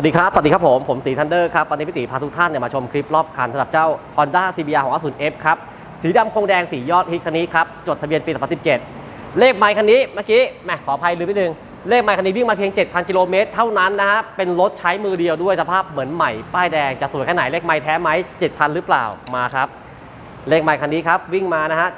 วัสดีครับ สวัสดีครับผม ผมตีทันเดอร์ครับ วันนี้พี่ตีพาทุกท่านเนี่ยมาชมคลิปรอบคันสำหรับเจ้า Honda CBR ของ0 F ครับ สีดำคงแดงสียอดฮิตคันนี้ครับ จดทะเบียนปี 2017 เลขไมค์คันนี้เมื่อกี้แหมขออภัยลืมนิดนึง เลขไมค์คันนี้วิ่งมาเพียง 7,000 กิโลเมตรเท่านั้นนะฮะ เป็นรถใช้มือเดียวด้วยสภาพเหมือนใหม่ ป้ายแดง จะสวยแค่ไหน เลขไมค์แท้ไหม7,000 หรือเปล่า มาครับ เลขไมค์คันนี้ครับวิ่งมานะฮะ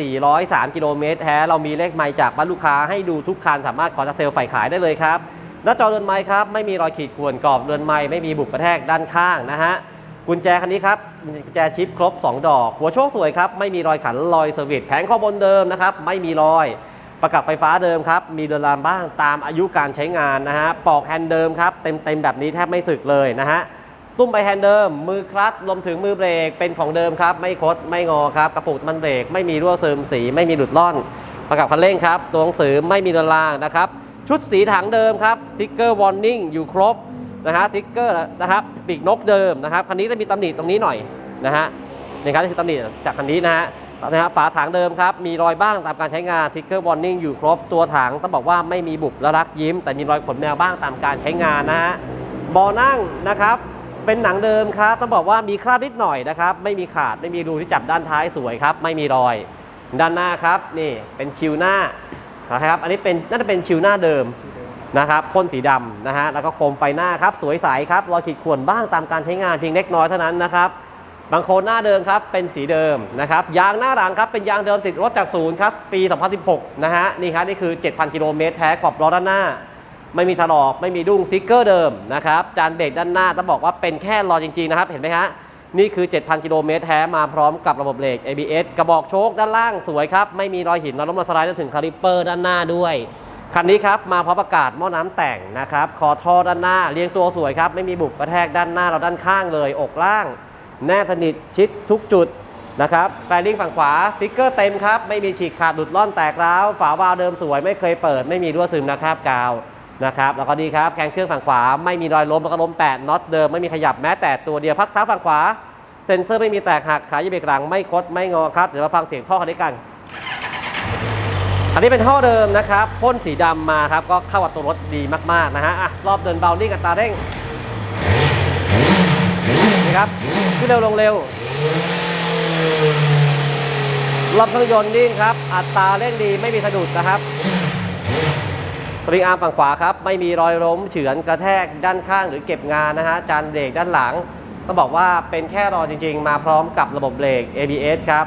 7,403 กิโลเมตรแท้ เรามีเลขไมค์จากบ้านลูกค้าให้ดูทุกคันสามารถขอจากเซลล์ฝ่ายขายได้เลยครับ หน้าจอเรือนไม้ครับไม่มีรอยขีดข่วนกรอบเรือนไม้ไม่มีบุบกระแทกด้านข้างนะฮะกุญแจคันนี้ครับกุญแจชิปครบ 2 ดอก หัวโชคสวยครับไม่มีรอยขันรอยเซอร์วิสแผงข้อบนเดิมนะครับไม่มีรอยประกับไฟฟ้าเดิมครับ มีเดือนลามบ้างตามอายุการใช้งานนะฮะ ปอกแฮนด์เดิมครับ เต็มๆแบบนี้แทบไม่สึกเลยนะฮะ ตุ้มใบแฮนด์เดิม มือคลัตช์รวมถึงมือเบรก เป็นของเดิมครับ ไม่คด ไม่งอครับ กระปุกมันเบรก ไม่มีรั่วซึมสี ไม่มีหลุดล่อน ประกับคันเร่งครับ ตัวหนังสือไม่มีเรือนรางนะครับ ชุดสีถังเดิมครับสติ๊กเกอร์วอร์นิ่งอยู่ครบนะฮะสติ๊กเกอร์นะครับปีกนกเดิมนะครับคันนี้จะมีตำหนิตรงนี้หน่อยนะฮะนี่ครับคือตำหนิจากคันนี้นะฮะนะฮะฝาถังเดิมครับมีรอยบ้างตามการใช้งานสติ๊กเกอร์วอร์นิ่งอยู่ครบตัวถังต้องบอกว่าไม่มีบุบและรักยิ้ม แต่มีรอยขนแมวบ้างตามการใช้งานนะฮะเบาะนั่งนะครับเป็นหนังเดิมครับต้องบอกว่ามีคราบนิดหน่อยนะครับไม่มีขาดไม่มีรูที่จับด้านท้ายสวยครับไม่มีรอย ด้านหน้าครับนี่เป็นชิวหน้า นะครับอันนี้เป็นน่าจะเป็นชิวหน้าเดิมนะครับพ่นสีดำนะฮะแล้วก็โคมไฟหน้าครับสวยใสครับรอยขีดข่วนบ้างตามการใช้งานเพียงเล็กน้อยเท่านั้นนะครับบางโคนหน้าเดิมครับเป็นสีเดิมนะครับยางหน้าหลังครับเป็นยางเดิมติดรถจากศูนย์ครับปี 2016 นะฮะนี่ครับนี่คือ 7,000 กิโลเมตรแท้ขอบล้อด้านหน้า ไม่มีถลอกไม่มีดุ้งสติ๊กเกอร์เดิมนะครับจานเบรกด้านหน้าต้องบอกว่าเป็นแค่รอจริงๆนะครับเห็นไหมฮะ นี่คือ 7,000 กิโลเมตรแท้มาพร้อมกับระบบเบรก ABS กระบอกโชคด้านล่างสวยครับ ไม่มีรอยหินรอยล้มรอยสไลด์จนถึงคาลิปเปอร์ด้านหน้าด้วย คันนี้ครับ มาพร้อมประกาศหม้อน้ำแต่งนะครับ คอท่อด้านหน้าเรียงตัวสวยครับ ไม่มีบุบกระแทกด้านหน้าเราด้านข้างเลย อกล่าง แนบสนิทชิดทุกจุดนะครับแฟลิ่งฝั่งขวาสติ๊กเกอร์เต็มครับ ไม่มีฉีกขาดหลุดล่อนแตกร้าว ฝาวาล์วเดิมสวยไม่เคยเปิด ไม่มีรั่วซึมนะครับกาว นะครับแล้วก็ดีครับแกนเครื่องฝั่งขวาไม่มีรอยล้มแล้วก็ล้มแปดน็อตเดิมไม่มีขยับแม้แต่ตัวเดียวพักเท้าฝั่งขวา เซ็นเซอร์ไม่มีแตกหักขายเบรกหลังไม่คดไม่งอครับเดี๋ยวมาฟังเสียงท่อคันนี้กัน อันนี้เป็นท่อเดิมนะครับพ่นสีดำมาครับก็เข้ากับตัวรถดีมากๆนะฮะอะรอบเดินเบาลิ่งอัตาเร่งนี่ครับขึ้นเร็วลงเร็วรอบเครื่องยนต์นิ่งครับ อัตราเร่งดีไม่มีสะดุดนะครับ สปริงอาร์มฝั่งขวาครับ ไม่มีรอยล้มเฉือนกระแทกด้านข้างหรือเก็บงานนะฮะจานเบรกด้านหลังต้องบอกว่าเป็นแค่รอจริง ๆ มาพร้อมกับระบบเบรก ABS ครับ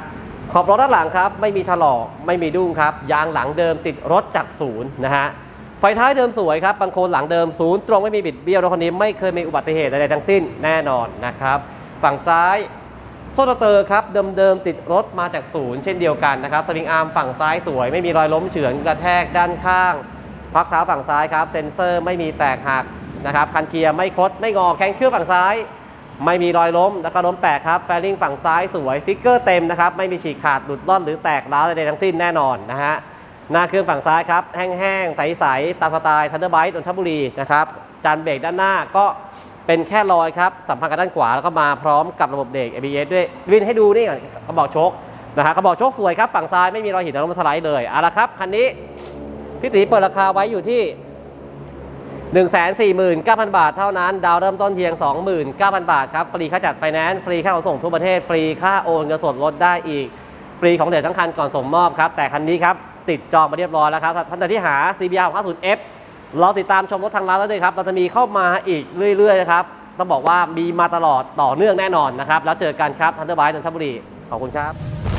ขอบรถด้านหลังครับ ไม่มีถลอกไม่มีดุ้งครับ ยางหลังเดิมติดรถจากศูนย์นะฮะไฟท้ายเดิมสวยครับบางโคนหลังเดิมศูนย์ตรงไม่มีบิดเบี้ยวรถคันนี้ไม่เคยมีอุบัติเหตุใดๆทั้งสิ้นแน่นอนนะครับ ฝั่งซ้ายโซลเตอร์ครับเดิมๆติดรถมาจากศูนย์เช่นเดียวกันนะครับสวิงอาร์มฝั่งซ้ายสวย ไม่มีรอยล้มเฉือนกระแทกด้านข้าง พักเท้าฝั่งซ้ายครับ เซ็นเซอร์ไม่มีแตกหักนะครับ คันเกียร์ไม่คด ไม่งอ แข้งเครื่องฝั่งซ้าย ไม่มีรอยล้ม แล้วก็ล้มแตกครับ แฟลิงฝั่งซ้ายสวยสติ๊กเกอร์เต็มนะครับ ไม่มีฉีกขาด หลุดล่อนหรือแตกร้าวใดๆทั้งสิ้นแน่นอนนะฮะ หน้าเครื่องฝั่งซ้ายครับ แห้งๆ ใสๆ ตามสไตล์ทันเดอร์ไบต์นนทบุรีนะครับ จานเบรกด้านหน้าก็เป็นแค่รอยครับ สัมพันธ์กับด้านขวาแล้วก็มาพร้อมกับระบบเบรก ABS ด้วย วินให้ดูนี่ก่อนกระบอกโชคนะฮะกระบอกโชคสวยครับ ฝั่งซ้ายไม่มีรอยหินและลมสไลด์เลย เอาละครับ คันนี้ พี่ตีเปิดราคาไว้อยู่ที่ 149,000 บาทเท่านั้น ดาวเริ่มต้นเพียง 29,000 บาทครับ ฟรีค่าจัดไฟแนนซ์ ฟรีค่าขนส่งทั่วประเทศ ฟรีค่าโอนเงินสดลดได้อีก ฟรีของเด็ดทั้งคันก่อนส่งมอบครับ แต่คันนี้ครับ ติดจองมาเรียบร้อยแล้วครับท่านใดที่หา CBR 50F เราติดตามชมรถทางร้านแล้วด้วยครับ เราจะมีเข้ามาอีกเรื่อยๆนะครับ ต้องบอกว่ามีมาตลอดต่อเนื่องแน่นอนนะครับ แล้วเจอกันครับทันเดอร์ไบต์นนทบุรี ขอบคุณครับ